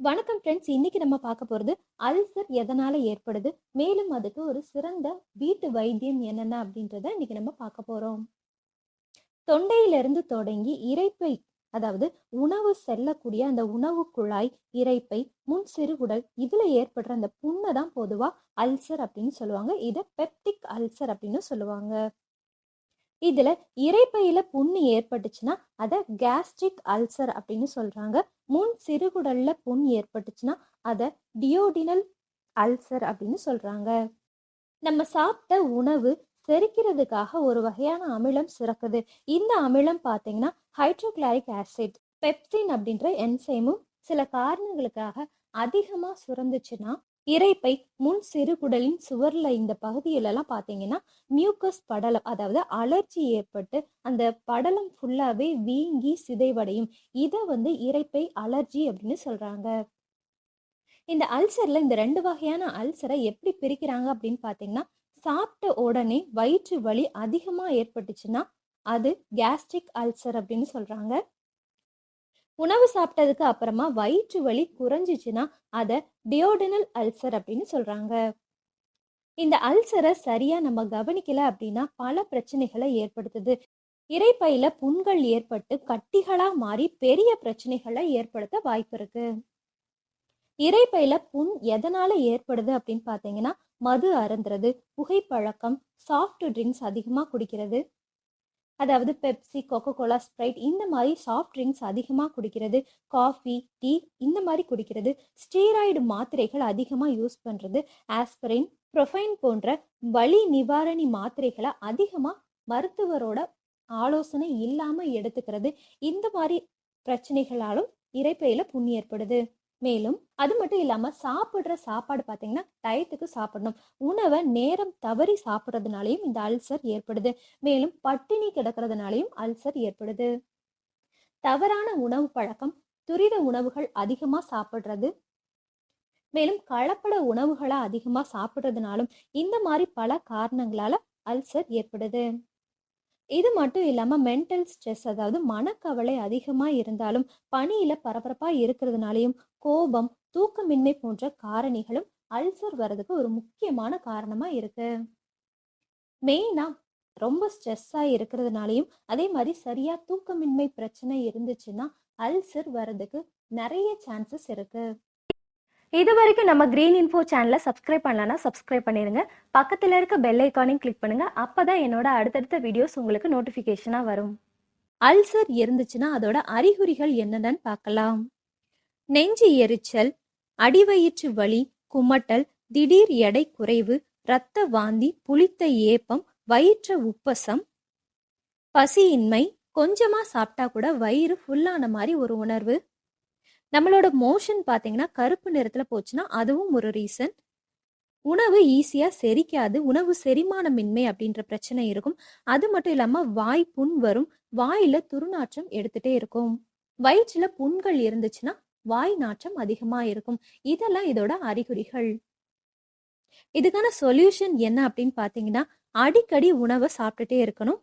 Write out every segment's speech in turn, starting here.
வணக்கம் ஃப்ரெண்ட்ஸ் இன்னைக்கு நம்ம பார்க்க போகிறது அல்சர் எதனால் ஏற்படுது? மேலும் அதுக்கு ஒரு சிறந்த வீட்டு வைத்தியம் என்னென்ன அப்படின்றத இன்னைக்கு நம்ம பார்க்க போகிறோம் தொண்டையிலிருந்து தொடங்கி இறைப்பை அதாவது உணவு செல்லக்கூடிய அந்த உணவு குழாய் இறைப்பை முன் சிறுகுடல் இதில் ஏற்படுற அந்த புண்ணை தான் பொதுவாக அல்சர் அப்படின்னு சொல்லுவாங்க. இதை பெப்டிக் அல்சர் அப்படின்னு சொல்லுவாங்க. இதில் இறைப்பையில் புண்ணு ஏற்பட்டுச்சுன்னா அதை கேஸ்ட்ரிக் அல்சர் அப்படின்னு சொல்கிறாங்க முன் சிறுகுடலில் புண் ஏற்பட்டுச்சுன்னா அதை டியோடினல் அல்சர் அப்படின்னு சொல்கிறாங்க நம்ம சாப்பிட்ட உணவு செரிக்கிறதுக்காக ஒரு வகையான அமிலம் சுரக்குது இந்த அமிலம் பார்த்தீங்கன்னா ஹைட்ரோக்ளாரிக் ஆசிட் பெப்சின் அப்படின்ற என்சைமும் சில காரணங்களுக்காக அதிகமாக சுரந்துச்சுன்னா இரைப்பை முன் சிறுகுடலின் சுவர்ல இந்த பகுதியிலலாம் பார்த்தீங்கன்னா மியூக்கஸ் படலம் அதாவது அலர்ஜி ஏற்பட்டு அந்த படலம் ஃபுல்லாவே வீங்கி சிதைவடையும். இதை வந்து இரைப்பை அலர்ஜி அப்படின்னு சொல்றாங்க. இந்த அல்சர்ல இந்த ரெண்டு வகையான அல்சரை எப்படி பிரிக்கிறாங்க அப்படின்னு பார்த்தீங்கன்னா சாப்பிட்ட உடனே வயிற்று வலி அதிகமாக ஏற்பட்டுச்சுன்னா அது கேஸ்ட்ரிக் அல்சர் அப்படின்னு சொல்றாங்க. உணவு சாப்பிட்டதுக்கு அப்புறமா வயிற்று வலி குறைஞ்சிச்சுன்னா அதை டியோடனல் அல்சர் அப்படின்னு சொல்கிறாங்க இந்த அல்சரை சரியாக நம்ம கவனிக்கல அப்படின்னா பல பிரச்சனைகளை ஏற்படுத்துது. இறைப்பையில புண்கள் ஏற்பட்டு கட்டிகளா மாறி பெரிய பிரச்சனைகளை ஏற்படுத்த வாய்ப்பு இருக்கு. இறைப்பையில புண் எதனால ஏற்படுது அப்படின்னு பார்த்தீங்கன்னா மது அருந்துறது புகைப்பழக்கம் சாஃப்ட் ட்ரிங்க்ஸ் அதிகமாக குடிக்கிறது அதாவது பெப்சி கொக்கோ கோலா ஸ்ப்ரைட் இந்த மாதிரி சாஃப்ட் ட்ரிங்க்ஸ் அதிகமாக குடிக்கிறது காஃபி டீ இந்த மாதிரி குடிக்கிறது ஸ்டீராய்டு மாத்திரைகள் அதிகமாக யூஸ் பண்ணுறது ஆஸ்பரின் ப்ரொஃபைன் போன்ற வலி நிவாரணி மாத்திரைகளை அதிகமாக மருத்துவரோட ஆலோசனை இல்லாமல் எடுத்துக்கிறது. இந்த மாதிரி பிரச்சனைகளாலும் இறைப்பையில் புண்ணு ஏற்படுது. மேலும் அது மட்டும் இல்லாமல் சாப்பிட்ற சாப்பாடு பார்த்தீங்கன்னா டயத்துக்கு சாப்பிடணும். உணவை நேரம் தவறி சாப்பிட்றதுனாலையும் இந்த அல்சர் ஏற்படுது. மேலும் பட்டினி கிடக்கிறதுனாலையும் அல்சர் ஏற்படுது. தவறான உணவு பழக்கம் துரித உணவுகள் அதிகமாக சாப்பிட்றது. மேலும் கலப்பட உணவுகளை அதிகமாக சாப்பிட்றதுனாலும் இந்த மாதிரி பல காரணங்களால அல்சர் ஏற்படுது. இது மட்டும் இல்லாமல் மென்டல் ஸ்ட்ரெஸ் அதாவது மனக்கவலை அதிகமாக இருந்தாலும் பணியில் பரபரப்பாக இருக்கிறதுனாலையும் கோபம் தூக்கமின்மை போன்ற காரணிகளும் அல்சர் வர்றதுக்கு ஒரு முக்கியமான காரணமாக இருக்கு. மெயினாக ரொம்ப ஸ்ட்ரெஸ்ஸாக இருக்கிறதுனாலையும் அதே மாதிரி சரியாக தூக்கமின்மை பிரச்சனை இருந்துச்சுன்னா அல்சர் வர்றதுக்கு நிறைய சான்சஸ் இருக்குது இது வரைக்கும் நம்ம கிரீன் இன்ஃபோ சேனலை சப்ஸ்கிரைப் பண்ணலன்னா சப்ஸ்கிரைப் பண்ணிடுங்க பக்கத்தில் இருக்க பெல் ஐக்கானையும் கிளிக் பண்ணுங்க. அப்பதான் என்னோட அடுத்தடுத்த வீடியோஸ் உங்களுக்கு நோட்டிஃபிகேஷனாக வரும். அல்சர் இருந்துச்சுன்னா அதோட அறிகுறிகள் என்னென்னு பார்க்கலாம். நெஞ்சு எரிச்சல் அடிவயிற்று வலி குமட்டல் திடீர் எடை குறைவு இரத்த வாந்தி புளித்த ஏப்பம் வயிற்று உப்பசம் பசியின்மை கொஞ்சமா சாப்பிட்டா கூட வயிறு ஃபுல்லான மாதிரி ஒரு உணர்வு. நம்மளோட மோஷன் பார்த்தீங்கன்னா கருப்பு நிறத்தில் போச்சுன்னா அதுவும் ஒரு ரீசன் உணவு ஈஸியாக செரிக்காது. உணவு செரிமானமின்மை அப்படின்ற பிரச்சனை இருக்கும். அது மட்டும் இல்லாமல் வாய் புண் வரும். வாயில் துருநாற்றம் எடுத்துகிட்டே இருக்கும். வயிற்றில் புண்கள் இருந்துச்சுன்னா வாய் நாற்றம் அதிகமாக இருக்கும். இதெல்லாம் இதோட அறிகுறிகள். இதுக்கான சொல்யூஷன் என்ன அப்படின்னு பார்த்தீங்கன்னா அடிக்கடி உணவை சாப்பிட்டுட்டே இருக்கணும்.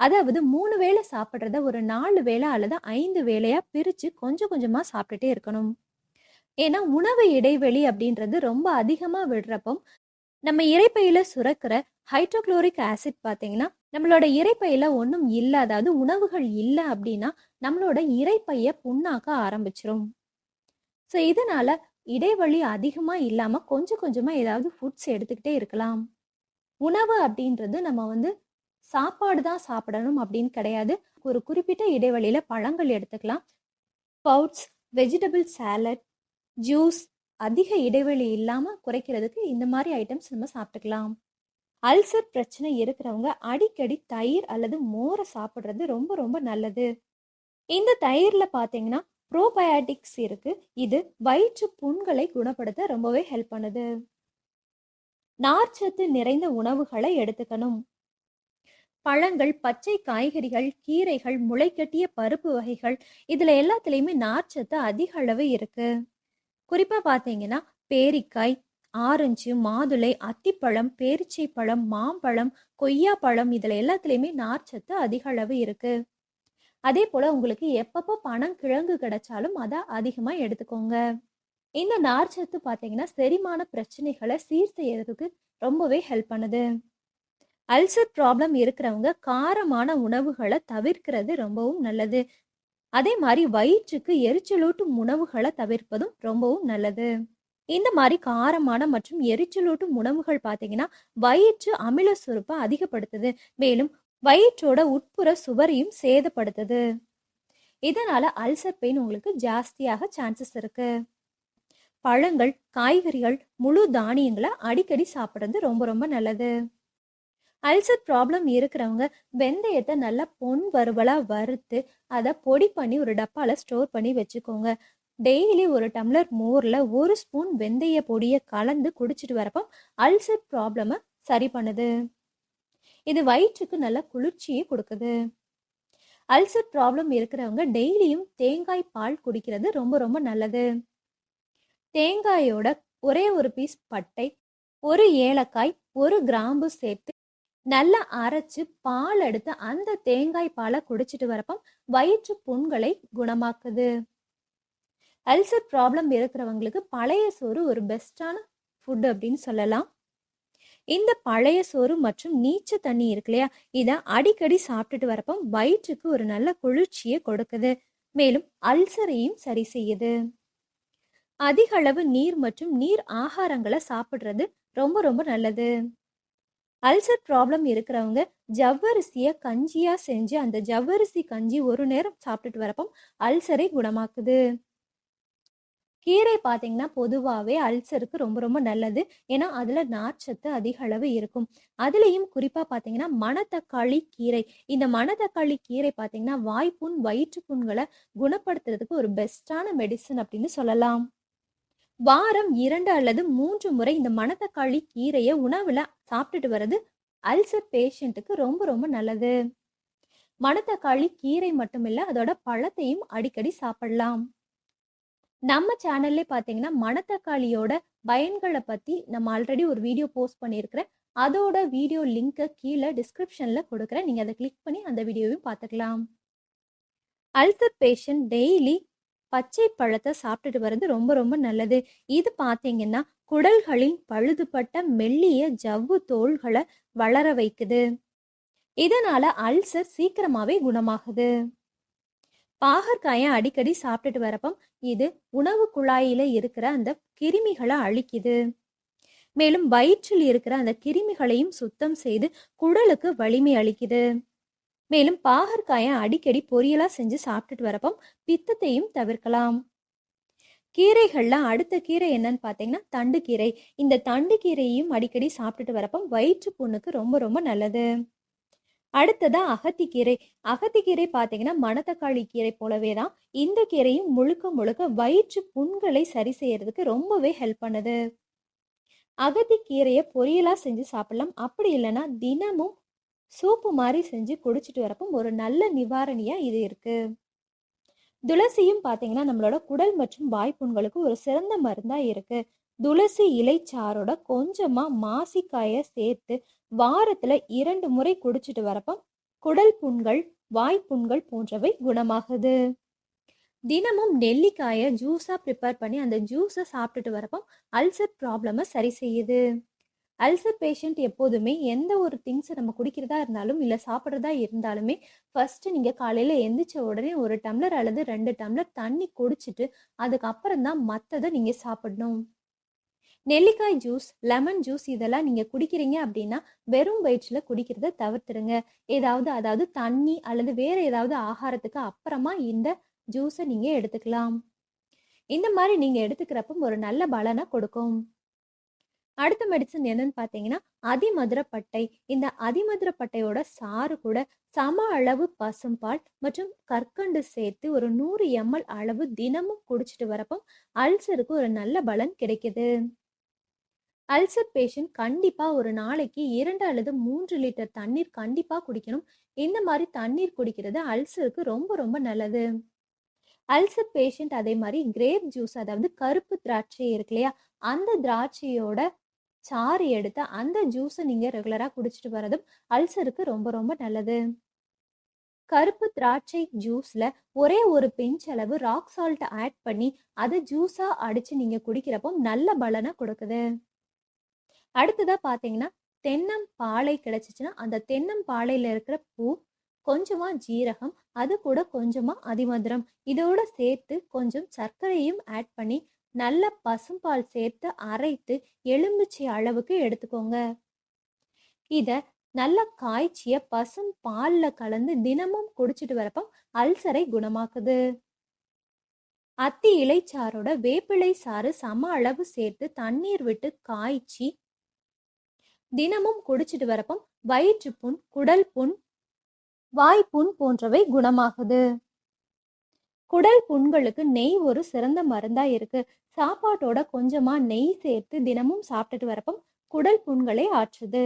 அதாவது மூணு வேளை சாப்பிட்றத ஒரு நாலு வேளை அல்லது ஐந்து வேளையா பிரித்து கொஞ்சம் கொஞ்சமாக சாப்பிட்டுட்டே இருக்கணும். ஏன்னா உணவு இடைவெளி அப்படின்றது ரொம்ப அதிகமாக விடுறப்போ நம்ம இறைப்பையில சுரக்கிற ஹைட்ரோக்ளோரிக் ஆசிட் பார்த்தீங்கன்னா நம்மளோட இறைப்பையில ஒன்றும் இல்லை அதாவது உணவுகள் இல்லை அப்படின்னா நம்மளோட இறைப்பைய புண்ணாக்க ஆரம்பிச்சிரும். ஸோ இதனால இடைவெளி அதிகமாக இல்லாமல் கொஞ்சம் கொஞ்சமாக ஏதாவது ஃபுட்ஸ் எடுத்துக்கிட்டே இருக்கலாம். உணவு அப்படின்றது நம்ம வந்து சாப்பாடு தான் சாப்பிடணும் அப்படின்னு கிடையாது. ஒரு குறிப்பிட்ட இடைவெளியில் பழங்கள் எடுத்துக்கலாம். பவுட்ஸ் வெஜிடபிள் சாலட் ஜூஸ் அதிக இடைவெளி இல்லாமல் குறைக்கிறதுக்கு இந்த மாதிரி ஐட்டம்ஸ் நம்ம சாப்பிட்டுக்கலாம். அல்சர் பிரச்சனை இருக்கிறவங்க அடிக்கடி தயிர் அல்லது மோரை சாப்பிட்றது ரொம்ப ரொம்ப நல்லது. இந்த தயிரில் பார்த்தீங்கன்னா ப்ரோபயாட்டிக்ஸ் இருக்கு. இது வயிற்று புண்களை குணப்படுத்த ரொம்பவே ஹெல்ப் பண்ணுது. நார்ச்சத்து நிறைந்த உணவுகளை எடுத்துக்கணும். பழங்கள் பச்சை காய்கறிகள் கீரைகள் முளைக்கட்டிய பருப்பு வகைகள் இதுல எல்லாத்துலேயுமே நார்ச்சத்து அதிக அளவு இருக்கு. குறிப்பா பாத்தீங்கன்னா பேரிக்காய் ஆரஞ்சு மாதுளை அத்திப்பழம் பேரிச்சை பழம் மாம்பழம் கொய்யா பழம் இதுல எல்லாத்துலேயுமே நார்ச்சத்து அதிக அளவு இருக்கு. அதே போல உங்களுக்கு எப்பப்போ பணம் கிழங்கு கிடைச்சாலும் அதை அதிகமா எடுத்துக்கோங்க. இந்த நார்ச்சத்து பாத்தீங்கன்னா செரிமான பிரச்சனைகளை சீர் செய்யறதுக்கு ரொம்பவே ஹெல்ப் பண்ணுது. அல்சர் ப்ராப்ளம் இருக்கிறவங்க காரமான உணவுகளை தவிர்க்கிறது ரொம்பவும் நல்லது. அதே மாதிரி வயிற்றுக்கு எரிச்சலூட்டும் உணவுகளை தவிர்ப்பதும் ரொம்பவும் நல்லது. இந்த மாதிரி காரமான மற்றும் எரிச்சலூட்டும் உணவுகள் பார்த்தீங்கன்னா வயிற்று அமில சுரப்பை அதிகப்படுத்துது. மேலும் வயிற்றோட உட்புற சுவரையும் சேதப்படுத்துது. இதனால அல்சர் பெயின் உங்களுக்கு ஜாஸ்தியாக சான்சஸ் இருக்கு. பழங்கள் காய்கறிகள் முழு தானியங்களை அடிக்கடி சாப்பிட்றது ரொம்ப ரொம்ப நல்லது. அல்சர் ப்ராப்ளம் இருக்கிறவங்க வெந்தயத்தை நல்லா பொன் வறுவலாக வறுத்து அதை பொடி பண்ணி ஒரு டப்பாவில் ஸ்டோர் பண்ணி வச்சுக்கோங்க. டெய்லி ஒரு டம்ளர் மோரில் ஒரு ஸ்பூன் வெந்தய பொடியை கலந்து குடிச்சிட்டு வரப்போ அல்சர் ப்ராப்ளமை சரி பண்ணுது. இது வயிற்றுக்கு நல்ல குளிர்ச்சியை கொடுக்குது. அல்சர் ப்ராப்ளம் இருக்கிறவங்க டெய்லியும் தேங்காய் பால் குடிக்கிறது ரொம்ப ரொம்ப நல்லது. தேங்காயோட ஒரே ஒரு பீஸ் பட்டை ஒரு ஏலக்காய் ஒரு கிராம்பு சேர்த்து நல்லா அரைச்சு பால் எடுத்து அந்த தேங்காய் பாலை குடிச்சிட்டு வரப்போ வயிற்று புண்களை குணமாக்குது. அல்சர் ப்ராப்ளம் இருக்கிறவங்களுக்கு பழைய சோறு ஒரு பெஸ்டான ஃபுட் அப்படின்னு சொல்லலாம். இந்த பழைய சோறு மற்றும் நீச்ச தண்ணி இருக்கு இல்லையா? இதை அடிக்கடி சாப்பிட்டுட்டு வரப்போ வயிற்றுக்கு ஒரு நல்ல குளிர்ச்சியை கொடுக்குது. மேலும் அல்சரையும் சரி செய்யுது. அதிக அளவு நீர் மற்றும் நீர் ஆகாரங்களை சாப்பிடுறது ரொம்ப ரொம்ப நல்லது. அல்சர் ப்ராப்ளம் இருக்கிறவங்க ஜவ்வரிசியை கஞ்சியாக செஞ்சு அந்த ஜவ்வரிசி கஞ்சி ஒரு நேரம் சாப்பிட்டுட்டு வரப்போ அல்சரை குணமாக்குது. கீரை பார்த்தீங்கன்னா பொதுவாகவே அல்சருக்கு ரொம்ப ரொம்ப நல்லது. ஏன்னா அதில் நார்ச்சத்து அதிக அளவு இருக்கும். அதுலேயும் குறிப்பாக பார்த்தீங்கன்னா மணத்தக்காளி கீரை. இந்த மணத்தக்காளி கீரை பார்த்தீங்கன்னா வாய்ப்புண் வயிற்றுப்புண்களை குணப்படுத்துறதுக்கு ஒரு பெஸ்டான மெடிசன் அப்படின்னு சொல்லலாம். வாரம் இரண்டு அல்லது மூன்று முறை இந்த மணத்தக்காளி கீரையை உணவுல சாப்பிட்டுட்டு வர்றது அல்சர் பேஷண்ட்டுக்கு ரொம்ப ரொம்ப நல்லது. மணத்தக்காளி கீரை மட்டுமில்ல அதோட பழத்தையும் அடிக்கடி சாப்பிடலாம். நம்ம சேனல்லே பார்த்தீங்கன்னா மணத்தக்காளியோட பயன்களை பத்தி நம்ம ஆல்ரெடி ஒரு வீடியோ போஸ்ட் பண்ணியிருக்கிறேன். அதோட வீடியோ லிங்கை கீழே டிஸ்கிரிப்ஷன்ல கொடுக்குறேன். நீங்க அதை கிளிக் பண்ணி அந்த வீடியோவையும் பார்த்துக்கலாம் அல்சர் பேஷண்ட் டெய்லி பச்சை பழத்தை சாப்பிட்டுட்டு வர்றது ரொம்ப ரொம்ப நல்லது. இது பார்த்தீங்கன்னா குடல்களின் பழுதுபட்ட மெல்லிய ஜவ்வு தோள்களை வளர வைக்குது. இதனால அல்சர் சீக்கிரமாவே குணமாகுது. பாகற்காயை அடிக்கடி சாப்பிட்டுட்டு வரப்பம் இது உணவு குழாயில இருக்கிற அந்த கிருமிகளை அழிக்குது. மேலும் வயிற்றில் இருக்கிற அந்த கிருமிகளையும் சுத்தம் செய்து குடலுக்கு வலிமை அளிக்குது. மேலும் பாகற்காயை அடிக்கடி பொரியலா செஞ்சு சாப்பிட்டுட்டு வரப்போ பித்தத்தையும் தவிர்க்கலாம். கீரைகளில் அடுத்த கீரை என்னன்னு பார்த்தீங்கன்னா தண்டு கீரை. இந்த தண்டு கீரையும் அடிக்கடி சாப்பிட்டுட்டு வரப்போ வயிற்று புண்ணுக்கு ரொம்ப ரொம்ப நல்லது. அடுத்ததா அகத்திக்கீரை அகத்திக்கீரை பார்த்தீங்கன்னா மணத்தக்காளி கீரை போலவே தான் இந்த கீரையும் முழுக்க முழுக்க வயிற்று புண்களை சரி செய்யறதுக்கு ரொம்பவே ஹெல்ப் பண்ணுது. அகத்திக்கீரையை பொரியலாக செஞ்சு சாப்பிடலாம். அப்படி இல்லைன்னா தினமும் சூப்பு மாதிரி செஞ்சு குடிச்சிட்டு வரப்போ ஒரு நல்ல நிவாரணியாக இது இருக்குது துளசியும் பார்த்தீங்கன்னா நம்மளோட குடல் மற்றும் வாய்ப்புண்களுக்கு ஒரு சிறந்த மருந்தாக இருக்குது துளசி இலைச்சாரோட கொஞ்சமாக மாசிக்காயை சேர்த்து வாரத்தில் இரண்டு முறை குடிச்சிட்டு வரப்போ குடல் புண்கள் வாய்ப்புண்கள் போன்றவை குணமாகுது. தினமும் நெல்லிக்காயை ஜூஸாக ப்ரிப்பேர் பண்ணி அந்த ஜூஸை சாப்பிட்டுட்டு வரப்போ அல்சர் ப்ராப்ளமை சரி செய்யுது. அல்சர் பேஷண்ட் எப்போதுமே எந்த ஒரு திங்ஸை நம்ம குடிக்கிறதா இருந்தாலும் இல்லை சாப்பிட்றதா இருந்தாலுமே ஃபஸ்ட்டு நீங்கள் காலையில் எந்திரிச்ச உடனே ஒரு டம்ளர் அல்லது ரெண்டு டம்ளர் தண்ணி குடிச்சிட்டு அதுக்கப்புறம் தான் மற்றதை நீங்கள் சாப்பிடணும். நெல்லிக்காய் ஜூஸ் லெமன் ஜூஸ் இதெல்லாம் நீங்கள் குடிக்கிறீங்க அப்படின்னா வெறும் வயிற்றில் குடிக்கிறத தவிர்த்துடுங்க. ஏதாவது அதாவது தண்ணி அல்லது வேறு ஏதாவது ஆகாரத்துக்கு அப்புறமா இந்த ஜூஸை நீங்கள் எடுத்துக்கலாம். இந்த மாதிரி நீங்கள் எடுத்துக்கிறப்ப ஒரு நல்ல பலனை கொடுக்கும். அடுத்த மெடிசன் என்னன்னு பார்த்தீங்கன்னா அதிமதுரப்பட்டை. இந்த அதிமதுரப்பட்டையோட சாறு கூட சம அளவு பசும்பால் மற்றும் கற்கண்டு சேர்த்து ஒரு நூறு எம்எல் அளவு தினமும் குடிச்சிட்டு வரப்போ அல்சருக்கு ஒரு நல்ல பலன் கிடைக்குது. அல்சர் பேஷண்ட் கண்டிப்பா ஒரு நாளைக்கு இரண்டு அல்லது மூன்று லிட்டர் தண்ணீர் கண்டிப்பா குடிக்கணும். இந்த மாதிரி தண்ணீர் குடிக்கிறது அல்சருக்கு ரொம்ப ரொம்ப நல்லது. அல்சர் பேஷண்ட் அதே மாதிரி கிரேப் ஜூஸ் அதாவது கருப்பு திராட்சை இருக்கு இல்லையா? அந்த திராட்சையோட சாறு எடுத்து அந்த ஜூஸை நீங்கள் ரெகுலராக குடிச்சிட்டு வரதும் அல்சருக்கு ரொம்ப ரொம்ப நல்லது. கருப்பு திராட்சை ஜூஸில் ஒரே ஒரு பிஞ்ச் அளவு ராக் சால்ட் ஆட் பண்ணி அதை ஜூஸாக அடித்து நீங்கள் குடிக்கிறப்போ நல்ல பலனை கொடுக்குது. அடுத்ததாக பார்த்தீங்கன்னா தென்னம் பாலை கிடைச்சிச்சுன்னா அந்த தென்னம்பாளையில இருக்கிற பூ கொஞ்சமாக ஜீரகம் அது கூட கொஞ்சமா அதிமதுரம். இதோட சேர்த்து கொஞ்சம் சர்க்கரையும் ஆட் பண்ணி நல்ல பசும்பால் சேர்த்து அரைத்து எலுமிச்சை அளவுக்கு எடுத்துக்கோங்க. இத நல்ல காய்ச்சிய பசும் பால்ல கலந்து தினமும் குடிச்சிட்டு வரப்போ அல்சரை குணமாக்குது. அத்தி இலைச்சாரோட வேப்பிலை சாறு சம அளவு சேர்த்து தண்ணீர் விட்டு காய்ச்சி தினமும் குடிச்சிட்டு வரப்போ வயிற்றுப்புண் குடல் புண் வாய்ப்புண் போன்றவை குணமாகுது. குடல் புண்களுக்கு நெய் ஒரு சிறந்த மருந்தா இருக்கு. சாப்பாட்டோட கொஞ்சமா நெய் சேர்த்து தினமும் சாப்பிட்டுட்டு வரப்போ குடல் புண்களை ஆற்றுது.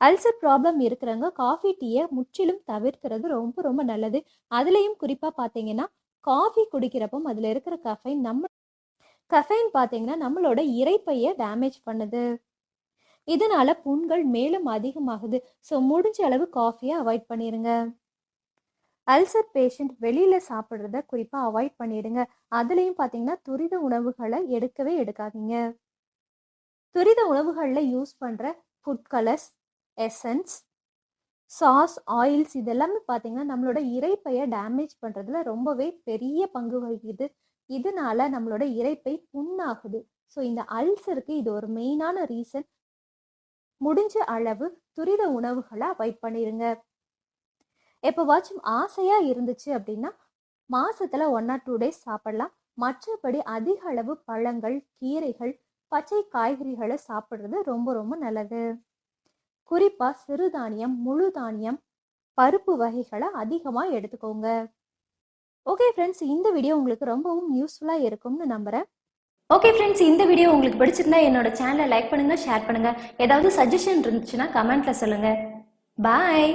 அல்சர் ப்ராப்ளம் இருக்கிறவங்க காஃபி டீயை முற்றிலும் தவிர்க்கிறது ரொம்ப ரொம்ப நல்லது. அதுலேயும் குறிப்பாக பார்த்தீங்கன்னா காஃபி குடிக்கிறப்போ அதில் இருக்கிற கஃபைன் நம்ம கஃபைன் பார்த்தீங்கன்னா நம்மளோட இரைப்பையை டேமேஜ் பண்ணுது. இதனால புண்கள் மேலும் அதிகமாகுது. ஸோ முடிஞ்ச அளவு காஃபியை அவாய்ட் பண்ணிடுங்க அல்சர் பேஷண்ட் வெளியில் சாப்பிட்றத குறிப்பாக அவாய்ட் பண்ணிடுங்க. அதுலேயும் பார்த்தீங்கன்னா துரித உணவுகளை எடுக்கவே எடுக்காதீங்க. துரித உணவுகளில் யூஸ் பண்ணுற food colours essence sauce oils இதெல்லாமே பார்த்தீங்கன்னா நம்மளோட இரைப்பையை டேமேஜ் பண்ணுறதுல ரொம்பவே பெரிய பங்கு வகிக்குது. இதனால நம்மளோட இரைப்பை புண்ணாகுது ஸோ இந்த அல்சருக்கு இது ஒரு மெயினான ரீசன் முடிஞ்ச அளவு துரித உணவுகளை அவாய்ட் பண்ணிடுங்க எப்போவாச்சும் ஆசையா இருந்துச்சு அப்படின்னா மாசத்துல ஒன் ஆர் டூ டேஸ் சாப்பிடலாம். மற்றபடி அதிக அளவு பழங்கள் கீரைகள் பச்சை காய்கறிகளை சாப்பிட்றது ரொம்ப ரொம்ப நல்லது. குறிப்பா சிறுதானியம் முழு தானியம் பருப்பு வகைகளை அதிகமாக எடுத்துக்கோங்க. ஓகே ஃப்ரெண்ட்ஸ் இந்த வீடியோ உங்களுக்கு ரொம்பவும் யூஸ்ஃபுல்லாக இருக்கும்னு நம்புகிறேன் ஓகே ஃப்ரெண்ட்ஸ் இந்த வீடியோ உங்களுக்கு பிடிச்சிருந்தா என்னோட சேனலை லைக் பண்ணுங்க ஷேர் பண்ணுங்க. ஏதாவது சஜஷன் இருந்துச்சுன்னா கமெண்ட்ல சொல்லுங்க. பாய்